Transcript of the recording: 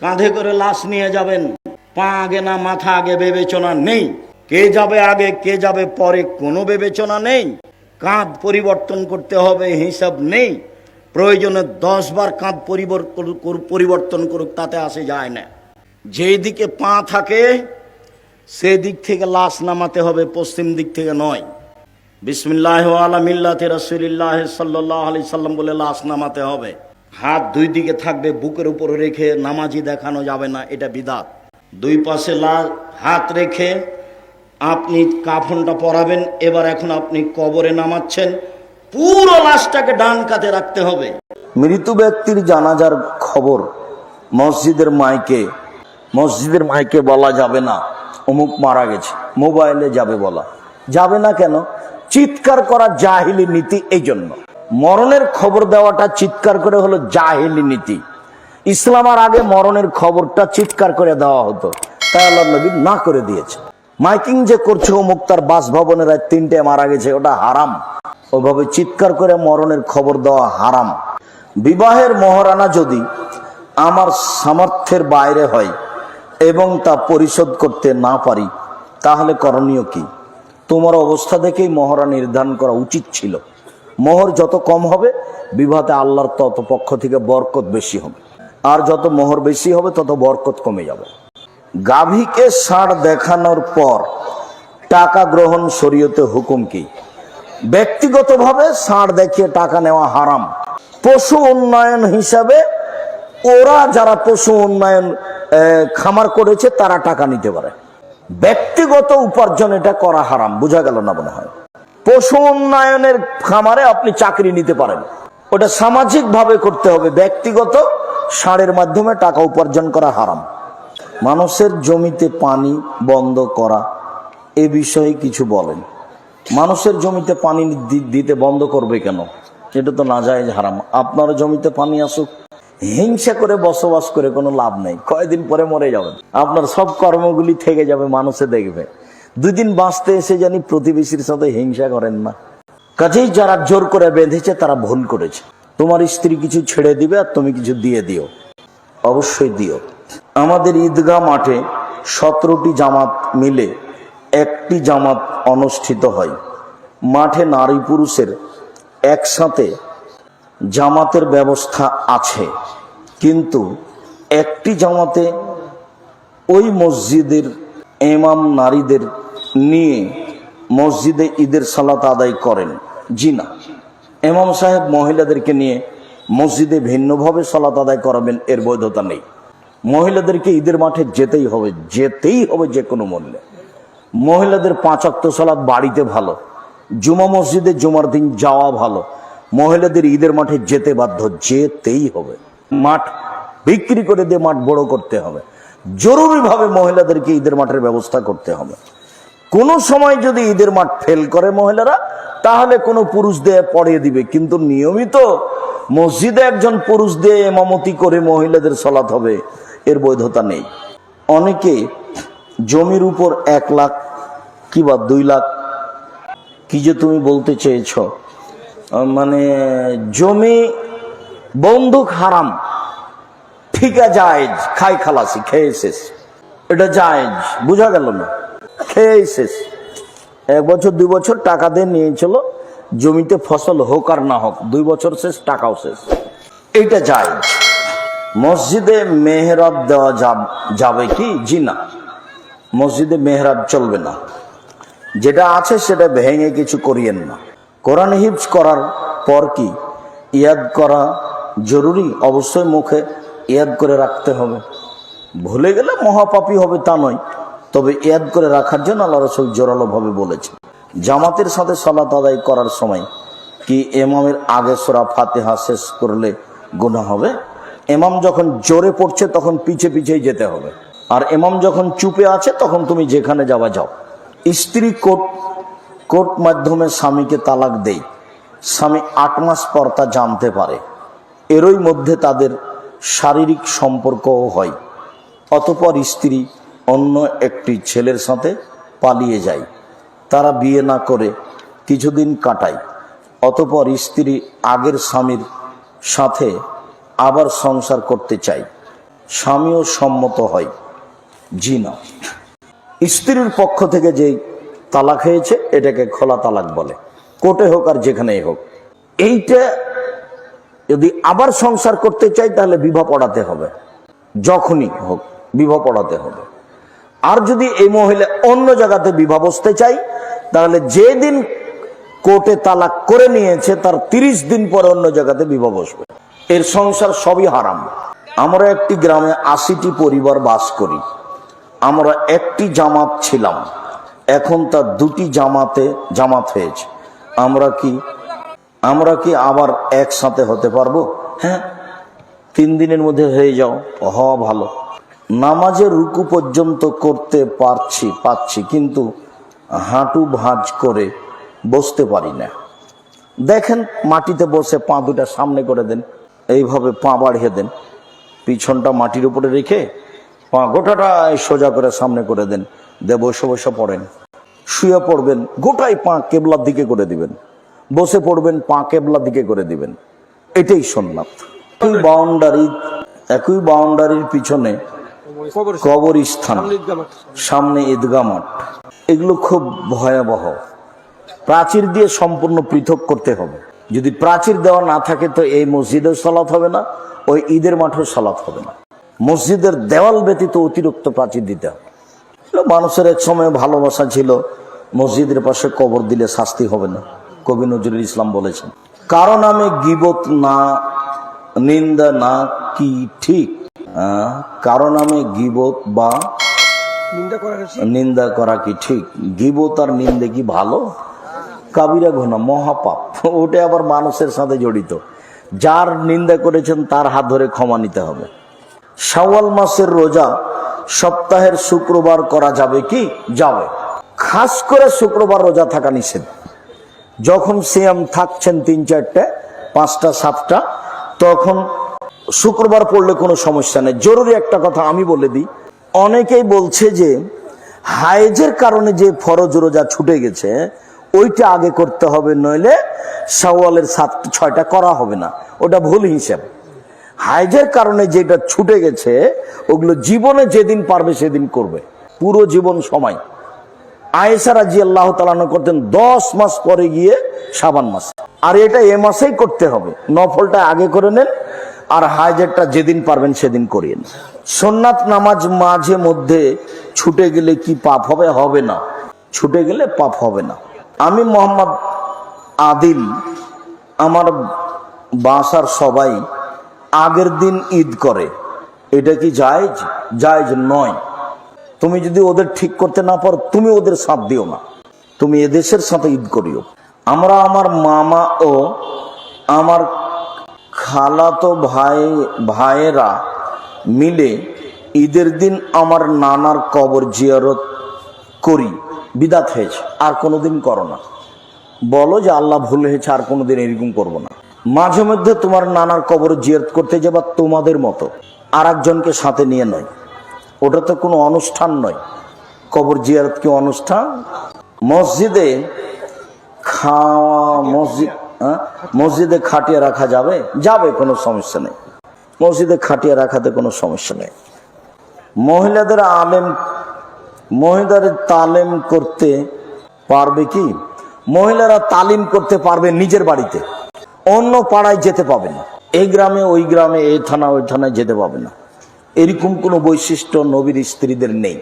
কাঁধে করে লাশ নিয়ে যাবেন। পা আগে না, মাথা আগে বিবেচনা নেই। কে যাবে আগে, কে যাবে পরে কোনো বিবেচনা নেই। কাঁধ পরিবর্তন করতে হবে, হিসাব নেই। প্রয়োজনে দশ বার কাঁধ পরিবর্তন পরিবর্তন করুক, তাতে আসে যায় না। যেই দিকে পা থাকে সেই দিক থেকে লাশ নামাতে হবে, পশ্চিম দিক থেকে নয়। বিসমিল্লাহ আলা মিল্লাতে রসুলিল্লাহ সাল্লাহ আলি সাল্লাম বলে লাশ নামাতে হবে। হাত দুই দিকে থাকবে, বুকের উপরে রেখে নামাজি দেখানো যাবে না, এটা বিদাত। দুই পাশে লা হাত রেখে আপনি কাফনটা পরাবেন, এবার এখন আপনি কবরে নামাচ্ছেন, পুরো লাশটাকে ডান কাতে রাখতে হবে। মৃত ব্যক্তির জানাজার খবর মসজিদের মাইকে মসজিদের মাইকে বলা যাবে না, অমুক মারা গেছে, মোবাইলে যাবে বলা। যাবে না কেন? চিৎকার করা জাহিলি নীতি এই জন্য। মরণের খবর দেওয়াটা চিৎকার করে হলো জাহিলি নীতি। ইসলামার আগে মরণের খবরটা চিৎকার করে দেওয়া হতো। তাই আল্লাহ নবী না করে দিয়েছে মাইকিং যে করছে অমুক তার বাসভবনের আজ তিনটে মারা গেছে, ওটা হারাম। ওভাবে চিৎকার করে মরণের খবর দেওয়া হারাম। বিবাহের মহারানা যদি আমার সামর্থ্যের বাইরে হয় এবং তা পরিশোধ করতে না পারি, তাহলে করণীয় কি? তোমার অবস্থা দেখেই মহরা নির্ধারণ করা উচিত ছিল। মোহর যত কম হবে, বিবাহতে আল্লাহর তত পক্ষ থেকে বরকত বেশি হবে। আর যত মোহর বেশি হবে, তত বরকত কমে যাবে। গাভীকে ষাঁড় দেখানোর পর টাকা গ্রহণ শরীয়তে হুকুম কি? ব্যক্তিগতভাবে ষাঁড় দেখিয়ে টাকা নেওয়া হারাম। পশু উন্নয়ন হিসাবে ওরা যারা পশু উন্নয়ন খামার করেছে, তারা টাকা নিতে পারে। ব্যক্তিগত উপার্জন এটা করা হারাম। বোঝা গেল না মনে হয়? পশু উন্নয়নের খামারে আপনি চাকরি নিতে পারেন। ওটা সামাজিক ভাবে করতে হবে। ব্যক্তিগত সারের মাধ্যমে টাকা উপার্জন করা হারাম। মানুষের জমিতে পানি বন্ধ করা, এ বিষয়ে কিছু বলেন। মানুষের জমিতে পানি দিতে বন্ধ করবে কেন? এটা তো না যায় হারাম। আপনার জমিতে পানি আসুক, হিংসা করে বসবাস করে কোনো লাভ নেই। কয়দিন পরে মরে যাবেন। আপনার সব কর্মগুলি থেকে যাবে, মানুষে দেখবে। দুদিন বাঁচতে এসে জানি প্রতিবেশীর সাথে হিংসা করেন না। কাজেই যারা জোর করে বেঁধেছে, তারা ভুল করেছে। তোমার স্ত্রী কিছু ছেড়ে দিবে আর তুমি কিছু দিয়ে দিও। অবশ্যই দিও। আমাদের ঈদগাহ মাঠে সতেরোটি জামাত মিলে একটি জামাত অনুষ্ঠিত হয়। মাঠে নারী পুরুষের একসাথে জামাতের ব্যবস্থা আছে। কিন্তু একটি জামাতে ওই মসজিদের এমাম নারীদের নিয়ে মসজিদে ঈদের সালাত আদায় করেন। জি না। এমাম সাহেব মহিলাদেরকে নিয়ে মসজিদে ভিন্নভাবে সালাত আদায় করাবেন এর বৈধতা নেই। মহিলাদেরকে ঈদের মাঠে যেতেই হবে যেতেই হবে যে কোনো মূল্যে। মহিলাদের পাঁচ অক্ত সালাত বাড়িতে ভালো, জুমা মসজিদে জুমার দিন যাওয়া ভালো, মহিলাদের ঈদের মাঠে যেতে বাধ্য, যেতেই হবে। মাঠ বিক্রি করে দিয়ে মাঠ বড় করতে হবে। জরুরিভাবে মহিলাদেরকে ঈদের মাঠের ব্যবস্থা করতে হবে। কোনো সময় যদি ঈদের মাঠ ফেল করে মহিলারা, তাহলে কোনো পুরুষ দিয়ে পড়িয়ে দিবে। কিন্তু নিয়মিত মসজিদে একজন পুরুষ দিয়ে এমামতি করে মহিলাদের সলাৎ হবে, এর বৈধতা নেই। অনেকে জমির উপর এক লাখ কিবা দুই লাখ, কি যে তুমি বলতে চেয়েছ মানে জমি বন্দুক হারাম ঠিকা জায়েজ, খাই খালাসি, খেয়ে শেষ। এটা জায়েজ, বোঝা গেল না? খেয়ে শেষ এক বছর, দুই বছর টাকা দিয়ে নিয়েছিল, জমিতে ফসল হোক আর না হোক, দুই বছর শেষ, টাকাও শেষ। এইটা জায়েজ মসজিদে মেহরাব দেওয়া যাব- যাবে কি? জি না। মসজিদে মেহরাব চলবে না। যেটা আছে সেটা ভেঙে কিছু করিয়েন না। কোরআন হিফজ করার পর কি? ইয়াদ করা জরুরি? অবশ্যই মুখে ইয়াদ করে রাখতে হবে। ভুলে গেলে মহাপাপী হবে তা নয়। তবে ইয়াদ করে রাখার জন্য আল্লাহ রসুল জোরালোভাবে বলেছে জামাতের সাথে সলাত আদায় করার সময় কি এমামের আগে সোরা ফাতেহা শেষ করলে গুণা হবে? এমাম যখন জোরে পড়ছে তখন পিছে পিছেই যেতে হবে। আর এমাম যখন চুপে আছে তখন তুমি যেখানে যাওয়া যাও। স্ত্রী কোর্ট কোর্ট মাধ্যমে স্বামীকে তালাক দেয় স্বামী আট মাস পর তা জানতে পারে। এরই মধ্যে তাদের শারীরিক সম্পর্কও হয়। অতপর স্ত্রী অন্য একটি ছেলের সাথে পালিয়ে যায়। তারা বিয়ে না করে কিছুদিন কাটায়। অতপর স্ত্রী আগের স্বামীর সাথে আবার সংসার করতে চায়। স্বামীও সম্মত হয়। জি না স্ত্রীর পক্ষ থেকে যে তালাক হয়েছে, এটাকে খোলা তালাক বলে। কোর্টে হোক আর যেখানেই হোক। এইটা যদি আবার সংসার করতে চাই তাহলে বিবাহ পড়াতে হবে। যখনই হোক, বিবাহ পড়াতে হবে। আর যদি এই মহিলা অন্য জায়গাতে বিবাহ বসতে চাই তাহলে যেদিন কোর্টে তালাক করে নিয়েছে, তার তিরিশ দিন পরে অন্য জায়গাতে বিবাহ বসবে। এর সংসার সবই হারাম। আমরা একটি গ্রামে আশিটি পরিবার বাস করি। আমরা একটি জামাত ছিলাম। এখন তার দুটি জামাতে জামাত হয়েছে। আমরা কি আমরা কি আবার একসাথে হতে পারব? হ্যাঁ তিন দিনের মধ্যে হয়ে যাও। হওয়া ভালো। নামাজের রুকু পর্যন্ত করতে পারছি, পাচ্ছি, কিন্তু হাঁটু ভাঁজ করে বসতে পারি না। দেখেন, মাটিতে বসে পা দুটা সামনে করে দেন, এইভাবে পা বাড়িয়ে দেন, পিছনটা মাটির উপরে রেখে পা গোটাটা সোজা করে সামনে করে দেন দে বসে বসে পড়েন। শুয়ে পড়বেন, গোটাই পা কেবলার দিকে করে দিবেন, বসে পড়বেন, পা কেবলার দিকে করে দিবেন। এটাই সোননাথ। একই বাউন্ডারি একই বাউন্ডারির পিছনে কবরস্থান। সামনে ঈদগা মাঠ। এগুলো খুব ভয়াবহ। প্রাচীর দিয়ে সম্পূর্ণ পৃথক করতে হবে। যদি প্রাচীর দেওয়া না থাকে তো এই মসজিদেও সালাত হবে না ওই ঈদের মাঠেও সালাত হবে না। মসজিদের দেওয়াল ব্যতীত অতিরিক্ত প্রাচীর দিতে হবে। মানুষের এক সময় ভালোবাসা ছিল। মসজিদের পাশে কবর দিলে শাস্তি হবে না কবি নজরুল ইসলাম বলেছেন। কারণ আমি গিবত না নিন্দা না কি ঠিক? কারণ আমি গিবত বা নিন্দা করা কি ঠিক? গিবত আর নিন্দে কি ভালো? কাবিরা ঘনা মহাপাপ। ওটা আবার মানুষের সাথে জড়িত। যার নিন্দা করেছেন তার হাত ধরে ক্ষমা নিতে হবে। শাওয়াল মাসের রোজা সপ্তাহের শুক্রবার করা যাবে কি? যাবে। খাস করে শুক্রবার রোজা থাকা নিষেধ। যখন সিয়াম থাকছেন তিন চারটে পাঁচটা সাতটা তখন শুক্রবার পড়লে কোনো সমস্যা নেই। জরুরি একটা কথা আমি বলে দিই। অনেকেই বলছে যে হাইজের কারণে যে ফরজ রোজা ছুটে গেছে, ওইটা আগে করতে হবে, নইলে শাওয়ালের সাত, ছয়টা করা হবে না। ওটা ভুল হিসাব। হাইজের কারণে যেটা ছুটে গেছে, ওগুলো জীবনে যেদিন পারবে সেদিন করবে। পুরো জীবন সময়। আয়েসা রাজি আল্লাহ তালানো করতেন, দশ মাস পরে গিয়ে সাবান মাস। আর এটা এ মাসেই করতে হবে। নফলটা আগে করে নেন আর হাইজেরটা যেদিন পারবেন সেদিন করিয়েন। সোননাথ নামাজ মাঝে মধ্যে ছুটে গেলে কি পাপ হবে? হবে না। ছুটে গেলে পাপ হবে না। আমি মোহাম্মদ আদিল, আমার বাসার সবাই আগের দিন ঈদ করে। এটা কি জায়জ? জায়জ নয়। তুমি যদি ওদের ঠিক করতে না পারো, তুমি ওদের সাথ দিও না। তুমি এদেশের সাথে ঈদ করিও। আমরা আমার মামা ও আমার খালাতো ভাই, ভাইয়েরা মিলে ঈদের দিন আমার নানার কবর জিয়ারত করি। বিদাত হয়েছে, আর কোনোদিন করো না। বলো যে আল্লাহ ভুল হয়েছে, আর কোনোদিন এরকম করব না। মাঝে মধ্যে তোমার নানার কবর জিয়ারত করতে যাবা তোমাদের মতো। আর একজনকে সাথে নিয়ে নয়। ওটা তো কোনো অনুষ্ঠান নয়। কবর জিয়ারত কি অনুষ্ঠান? মসজিদে খাওয়া, মসজিদ? মসজিদে খাটিয়ে রাখা যাবে? যাবে, কোনো সমস্যা নেই। মসজিদে খাটিয়ে রাখাতে কোনো সমস্যা নেই। মহিলাদের আলেম, মহিলাদের তালিম করতে পারবে কি? মহিলারা তালিম করতে পারবে নিজের বাড়িতে। অন্য পাড়ায় যেতে পাবে না। এই গ্রামে, ওই গ্রামে এই থানা ওই থানায় যেতে পাবে না। এরকম কোনো বৈশিষ্ট্য নবীর স্ত্রীদের নেই।